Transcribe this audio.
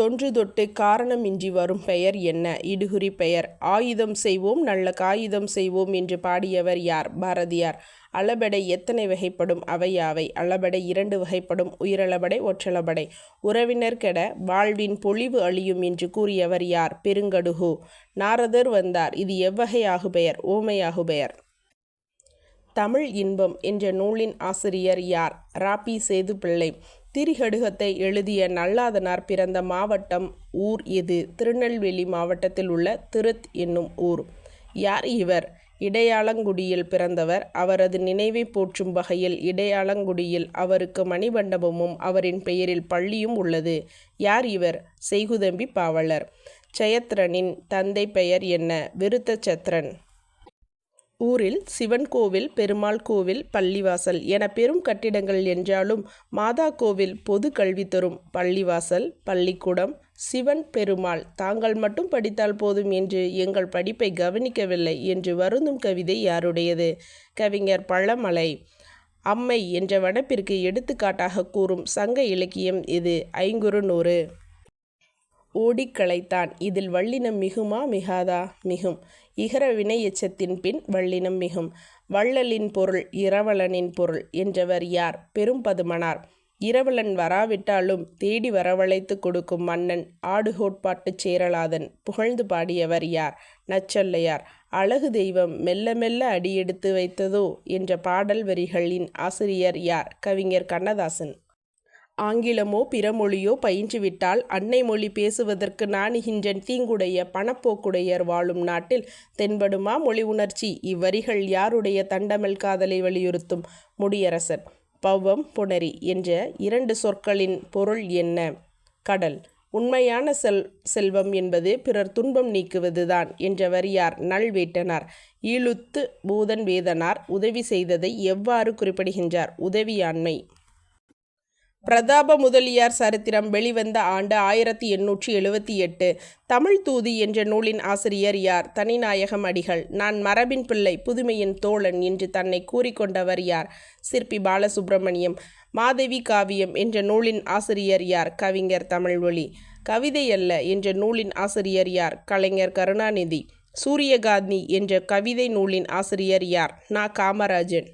தொன்று தொட்டு காரணமின்றி வரும் பெயர் என்ன? இடுகுறி பெயர். ஆயுதம் செய்வோம் நல்ல காகிதம் செய்வோம் என்று பாடியவர் யார்? பாரதியார். அளபெடை எத்தனை வகைப்படும்? அவை யாவை? அளபடை இரண்டு வகைப்படும். உயிரளபடை ஒற்றளபடை. உறவினர் கெட வாழ்வின் பொழிவு அழியும் என்று கூறியவர் யார்? பெருங்கடுகு. நாரதர் வந்தார். இது எவ்வகையாகு பெயர்? ஓமையாகு பெயர். தமிழ் இன்பம் என்ற நூலின் ஆசிரியர் யார்? ராபி சேதுப்பிள்ளை. திரிகடுகத்தை எழுதிய நல்லாதனார் பிறந்த மாவட்டம் ஊர் இது திருநெல்வேலி மாவட்டத்தில் உள்ள திருத் என்னும் ஊர். யார் இவர்? இடையாளங்குடியில் பிறந்தவர். அவரது நினைவை போற்றும் வகையில் இடையாளங்குடியில் அவருக்கு மணிமண்டபமும் அவரின் பெயரில் பள்ளியும் உள்ளது. யார் இவர்? செய்குதம்பி பாவலர். ஜெயத்ரனின் தந்தை பெயர் என்ன? விருத்தச்சத்ரன் ஊரில் சிவன் கோவில் பெருமாள் கோவில் பள்ளிவாசல் என பெரும் கட்டிடங்கள் என்றாலும் மாதா கோவில் பொது கல்வி தரும் பள்ளிவாசல் பள்ளிக்கூடம் சிவன் பெருமாள். தாங்கள் மட்டும் படித்தால் போதும் என்று எங்கள் படிப்பை கவனிக்கவில்லை என்று வருந்தும் கவிதை யாருடையது? கவிஞர் பழமலை. அம்மை என்ற வனப்பிற்கு எடுத்துக்காட்டாக கூறும் சங்க இலக்கியம் இது. ஐங்குறு நூறு. ஓடிக் களைத்தான் இதில் வல்லினம் மிகுமா? மிகாதா? மிகும். இகர வினை எச்சத்தின் பின் வல்லினம் மிகும். வள்ளலின் பொருள் இரவலனின் பொருள் என்றவர் யார்? பெரும்பதுமனார். இரவலன் வராவிட்டாலும் தேடி வரவழைத்து கொடுக்கும் மன்னன் ஆடுகோட்பாட்டுச் சேரலாதன் புகழ்ந்து பாடியவர் யார்? நச்சொல்லையார். அழகு தெய்வம் மெல்ல மெல்ல அடியெடுத்து வைத்ததோ? என்ற பாடல் வரிகளின் ஆசிரியர் யார்? கவிஞர் கண்ணதாசன். ஆங்கிலமோ பிறமொழியோ பயின்றுவிட்டால் அன்னை மொழி பேசுவதற்கு நாணுகின்றன் தீங்குடைய பணப்போக்குடையர் வாழும் நாட்டில் தென்படுமா மொழி உணர்ச்சி? இவ்வரிகள் யாருடைய தண்டமல் காதலை வலியுறுத்தும்? முடியரசர். பவ்வம் புணரி என்ற இரண்டு சொற்களின் பொருள் என்ன? கடல். உண்மையான செல் செல்வம் என்பது பிறர் துன்பம் நீக்குவதுதான் என்ற வரியார் நல்வேட்டனார். ஈழுத்து பூதன் வேதனார் உதவி செய்ததை எவ்வாறு குறிப்பிடுகின்றார்? உதவியாண்மை. பிரதாப முதலியார் சரித்திரம் வெளிவந்த ஆண்டு ஆயிரத்தி எண்ணூற்றி எழுவத்தி எட்டு. தமிழ் தூதி என்ற நூலின் ஆசிரியர் யார்? தனிநாயகம் அடிகள். நான் மரபின் பிள்ளை புதுமையின் தோழன் என்று தன்னை கூறிக்கொண்டவர் யார்? சிற்பி பாலசுப்பிரமணியம் மாதவி காவியம் என்ற நூலின் ஆசிரியர் யார்? கவிஞர் தமிழ்வொலி கவிதை அல்ல என்ற நூலின் ஆசிரியர் யார்? கலைஞர் கருணாநிதி. சூரியகாந்தி என்ற கவிதை நூலின் ஆசிரியர் யார்? நா. காமராஜன்.